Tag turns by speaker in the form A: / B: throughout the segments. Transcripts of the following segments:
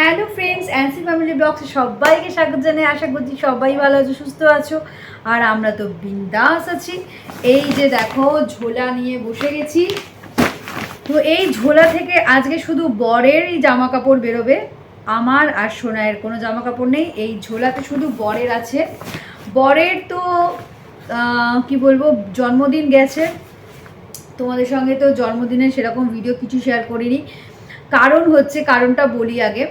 A: Hello friends অ্যান্সি family ব্লগসে সবাইকে স্বাগত জানাই। আশা করছি সবাই ভালো আছো, সুস্থ আছো। আর আমরা তো বিন্দাস আছি। এই যে দেখো, ঝোলা নিয়ে বসে গেছি। তো এই ঝোলা থেকে আজকে শুধু বরেরই জামা কাপড় বেরোবে। আমার আর সোনায়ের কোনো জামা কাপড় নেই। এই ঝোলাতে শুধু বরের আছে। বরের তো কি বলব, জন্মদিন গেছে। তোমাদের সঙ্গে তো জন্মদিনে সেরকম ভিডিও কিছু শেয়ার করিনি। কারণ হচ্ছে, কারণটা বলি আগে।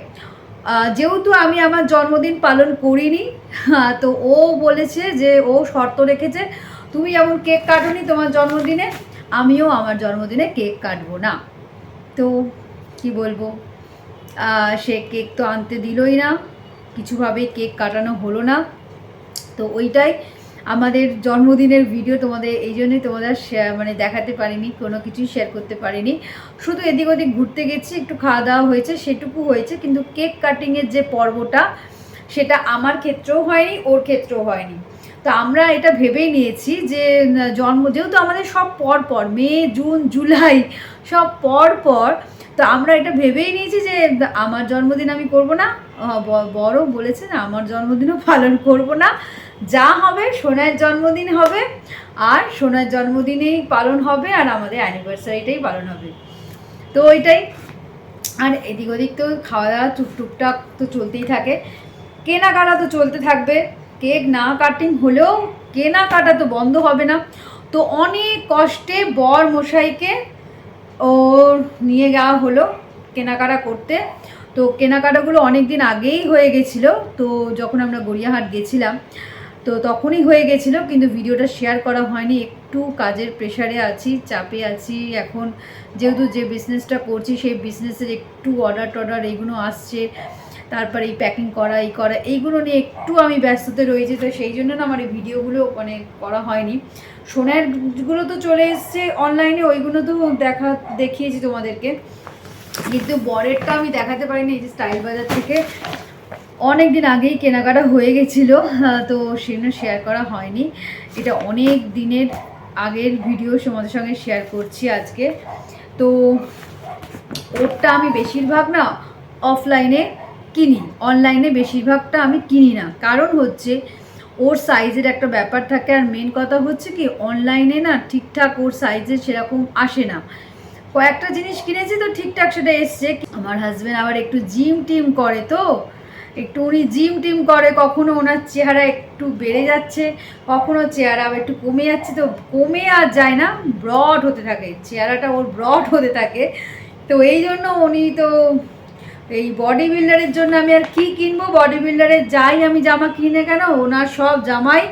A: যেহেতু আমি আমার জন্মদিন পালন করিনি তো ও বলেছে যে ও শর্ত রেখেছে, তুমি যেমন কেক কাটোনি তোমার জন্মদিনে, আমিও আমার জন্মদিনে কেক কাটবো না। তো কি বলব? সে কেক তো আনতে দিলই না কিছুভাবেই কেক কাটানো হলো না। তো ওইটাই আমাদের জন্মদিনের ভিডিও তোমাদের এই জন্যই তোমাদের মানে দেখাতে পারিনি, কোনো কিছুই শেয়ার করতে পারিনি। শুধু এদিক ওদিক ঘুরতে গেছি, একটু খাওয়া দাওয়া হয়েছে, সেটুকু হয়েছে, কিন্তু কেক কাটিংয়ের যে পর্বটা, সেটা আমার ক্ষেত্রেও হয়নি, ওর ক্ষেত্রেও হয়নি। তো আমরা এটা ভেবেই নিয়েছি যে, জন্ম, যেহেতু আমাদের সব পর পর, মে, জুন, জুলাই, সব পর পর, তো আমরা এটা ভেবেই নিয়েছি যে, আমার জন্মদিন আমি করব না। বড় বলেছে না, আমার জন্মদিনও পালন করব না। যা হবে সোনার জন্মদিন হবে আর সোনার জন্মদিনেই পালন হবে আর আমাদের অ্যানিভার্সারিটাই পালন হবে। তো ওইটাই। আর এদিক ওদিক তো খাওয়া দাওয়া টুক টুকটাক তো চলতেই থাকে। কেনাকাটা তো চলতে থাকবে। কেক না কাটিং হলেও কেনাকাটা তো বন্ধ হবে না। তো অনেক কষ্টে বর মশাইকে ওর নিয়ে যাওয়া হলো কেনাকাটা করতে। তো কেনাকাটাগুলো অনেক দিন আগেই হয়ে গেছিল। তো যখন আমরা গড়িয়াহাট গেছিলাম তো তখনই হয়ে গেছিল, কিন্তু ভিডিওটা শেয়ার করা হয়নি। একটু কাজের প্রেশারে আছি, চাপে আছি। এখন যেহেতু যে বিজনেসটা করছি, সেই বিজনেসের একটু অর্ডার টর্ডার এইগুলো আসছে। তারপরে এই প্যাকিং করা, এই করা, এইগুলো নিয়ে একটু আমি ব্যস্ততে রয়েছি, তো সেই জন্য না আমার এই ভিডিওগুলো মানে করা হয়নি। সোনারগুলো তো চলে এসছে অনলাইনে ওইগুলো তো দেখা, দেখিয়েছি তোমাদেরকে। কিন্তু বরেরটা আমি দেখাতে পারিনি, এই যে স্টাইল বাজার থেকে। অনেক দিন আগেই কেনাকাটা হয়ে গেছিল তো সেজন্য শেয়ার করা হয়নি। এটা অনেক দিনের আগের ভিডিও তোমাদের সঙ্গে শেয়ার করছি আজকে। তো ওরটা আমি বেশিরভাগ না অফলাইনে কিনি অনলাইনে বেশিরভাগটা আমি কিনি না। কারণ হচ্ছে ওর সাইজের একটা ব্যাপার থাকে, আর মেন কথা হচ্ছে কি অনলাইনে না ঠিকঠাক ওর সাইজের সেরকম আসে না। কয়েকটা জিনিস কিনেছি তো ঠিকঠাক সেটা এসছে। আমার হাজব্যান্ড আবার একটু জিম টিম করে তো একটু উনি জিম টিম করে, কখনো ওনার চেহারা একটু বেড়ে যাচ্ছে, কখনো চেহারা একটু কমে যাচ্ছে, তো কমে আর যায় না, ব্রড হতে থাকে, চেহারাটা ওর ব্রড হতে থাকে। তো এই জন্য উনি তো এই বডি বিল্ডারের জন্য আমি আর কি কিনবো? বডি বিল্ডারের যাই আমি জামা কিনে কেন? ওনার সব জামাই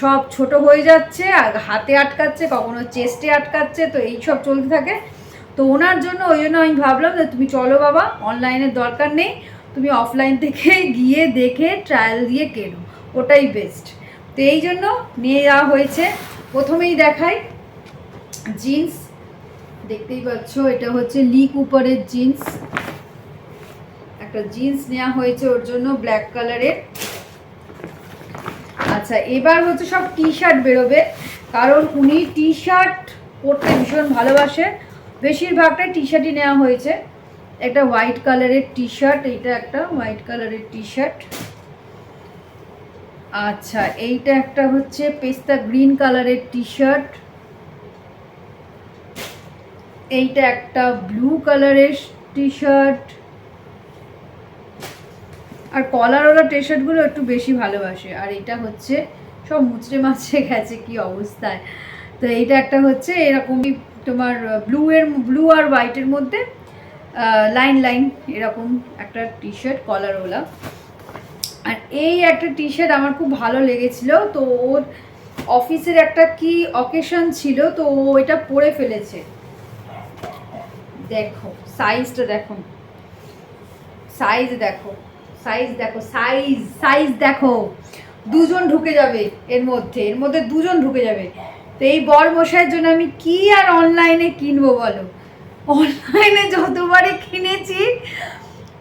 A: সব ছোট হয়ে যাচ্ছে, আর হাতে আটকাচ্ছে, কখনো চেস্টে আটকাচ্ছে, তো এই সব চলতে থাকে। তো ওনার জন্য ওই জন্য আমি ভাবলাম যে তুমি চলো বাবা অনলাইনের দরকার নেই। তুমি অফলাইন থেকে গিয়ে দেখে ট্রায়াল দিয়ে কেনো, ওটাই বেস্ট তো এই জন্য নিয়ে যাওয়া হয়েছে। প্রথমেই দেখাই জিন্স দেখতেই পাচ্ছ এটা হচ্ছে লিক উপরের জিন্স একটা জিন্স নেওয়া হয়েছে ওর জন্য ব্ল্যাক কালারের আচ্ছা এবার হচ্ছে সব টি শার্ট বেরোবে, কারণ উনি টি শার্ট পরতে ভীষণ ভালোবাসে। বেশিরভাগটাই টি শার্টই নেওয়া হয়েছে। একটা হোয়াইট কালারের টি শার্ট এইটা একটা হোয়াইট কালারের টি শার্ট আচ্ছা এইটা একটা হচ্ছে পেস্তা গ্রিন কালারের টি শার্ট এইটা একটা ব্লু কালারের টি শার্ট আর কলারওয়ালা টি শার্টগুলো একটু বেশি ভালোবাসে। আর এটা হচ্ছে, সব মুচড়ে মাচড়ে গেছে কি অবস্থায়। তো এইটা একটা হচ্ছে এরকমই তোমার, ব্লু এর, ব্লু আর হোয়াইটের মধ্যে লাইন লাইন এরকম একটা টি শার্ট কলারওয়ালা আর এই একটা টি শার্ট আমার খুব ভালো লেগেছিল, তো ওর অফিসের একটা কি অকেশন ছিল, তো ও এটা পরে ফেলেছে। দেখো সাইজটা দেখো। সাইজ দেখো সাইজ দেখো সাইজ সাইজ দেখো। দুজন ঢুকে যাবে এর মধ্যে এর মধ্যে দুজন ঢুকে যাবে। তো এই বর মশাইয়ের জন্য আমি কি আর অনলাইনে কিনবো বলো? অনলাইনে যতবারই কিনেছি,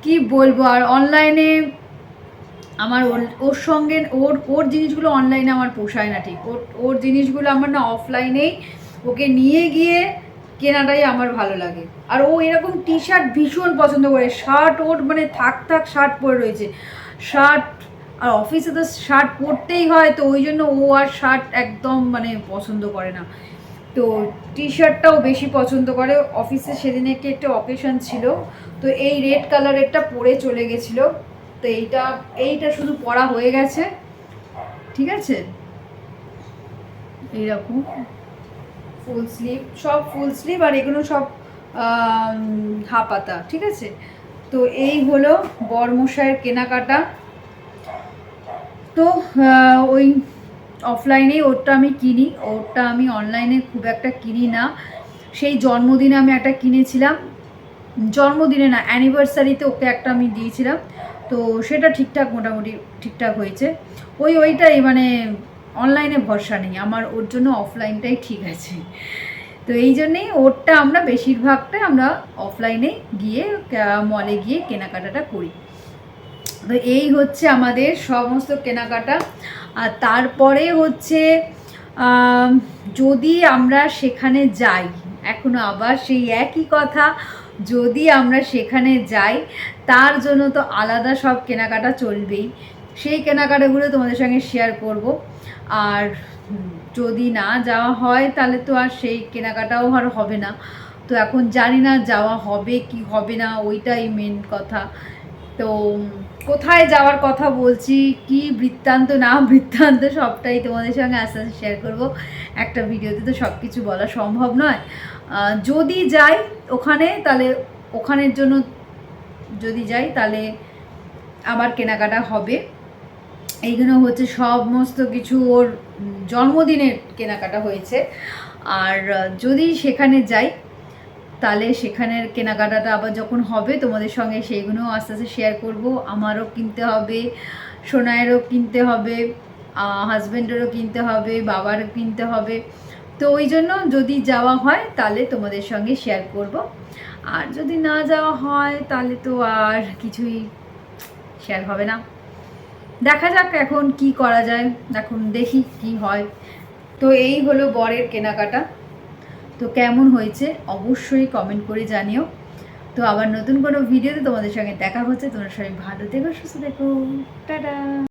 A: কি বলব, আর অনলাইনে আমার ওর- সঙ্গে, ওর ওর জিনিসগুলো অনলাইনে আমার পোষায় না ঠিক। ওর ওর জিনিসগুলো আমার না অফলাইনেই ওকে নিয়ে গিয়ে কেনাটাই আমার ভালো লাগে। আর ও এরকম টি শার্ট ভীষণ পছন্দ করে। শার্ট ওর মানে থাক থাক শার্ট পরে রয়েছে। শার্ট আর অফিসে তো শার্ট পরতেই হয়, তো ওই জন্য ও আর শার্ট একদম মানে পছন্দ করে না। তো টি শার্টটাও বেশি পছন্দ করে। অফিসে সেদিন একটি একটা অকেশন ছিল। তো এই রেড কালারেরটা পরে চলে গেছিল। তো এইটা এইটা শুধু পরা হয়ে গেছে। ঠিক আছে? এইরকম। ফুল স্লিভ সব ফুল স্লিভ আর এগুলো সব হাপাতা ঠিক আছে? তো এই হলো বরমশাইয়ের কেনাকাটা। তো ওই অফলাইনেই ওরটা আমি কিনি, ওরটা আমি অনলাইনে খুব একটা কিনি না। সেই জন্মদিনে আমি একটা কিনেছিলাম। জন্মদিনে না অ্যানিভার্সারিতে ওকে একটা আমি দিয়েছিলাম। তো সেটা ঠিকঠাক মোটামুটি ঠিকঠাক হয়েছে। ওই ওইটাই মানে অনলাইনে ভরসা নেই। আমার ওর জন্য অফলাইনটাই ঠিক আছে। তো এই জন্যেই ওরটা আমরা বেশিরভাগটা আমরা অফলাইনে গিয়ে মলে গিয়ে কেনাকাটাটা করি। তো এই হচ্ছে আমাদের সমস্ত কেনাকাটা। আর তারপরে হচ্ছে যদি আমরা সেখানে যাই, এখনও আবার সেই একই কথা, যদি আমরা সেখানে যাই, তার জন্য তো আলাদা সব কেনাকাটা চলবেই। সেই কেনাকাটাগুলো তোমাদের সঙ্গে শেয়ার করব। আর যদি না যাওয়া হয়, তাহলে তো আর সেই কেনাকাটাও আর হবে না। তো এখন জানি না যাওয়া হবে কি হবে না, ওইটাই মেন কথা। তো কোথায় যাওয়ার কথা বলছি, কি বৃত্তান্ত, না বৃত্তান্ত, সবটাই তোমাদের সঙ্গে আস্তে আস্তে শেয়ার করব। একটা ভিডিওতে তো সব কিছু বলা সম্ভব নয়। যদি যাই ওখানে, তাহলে ওখানের জন্য যদি যাই, তাহলে আমার কেনাকাটা হবে। এইগুলো হচ্ছে সমস্ত কিছু ওর জন্মদিনের কেনাকাটা হয়েছে। আর যদি সেখানে যাই তাহলে সেখানের কেনাকাটাটা আবার যখন হবে, তোমাদের সঙ্গে সেইগুলো আস্তে আস্তে শেয়ার করব। আমারও কিনতে হবে সোনায়েরও কিনতে হবে হাজব্যান্ডেরও কিনতে হবে, বাবারও কিনতে হবে। তো ওই জন্য যদি যাওয়া হয়, তাহলে তোমাদের সঙ্গে শেয়ার করব। আর যদি না যাওয়া হয়, তাহলে তো আর কিছুই শেয়ার হবে না। দেখা যাক এখন কি করা যায়, এখন দেখি কি হয়। তো এই হলো বরের কেনাকাটা। তো কেমন হয়েছে অবশ্যই কমেন্ট করে জানিও। তো আবার নতুন কোনো ভিডিওতে তোমাদের সঙ্গে দেখা হচ্ছে। তোমরা সবাই ভালো থেকো, সুস্থ থেকো। টাটা!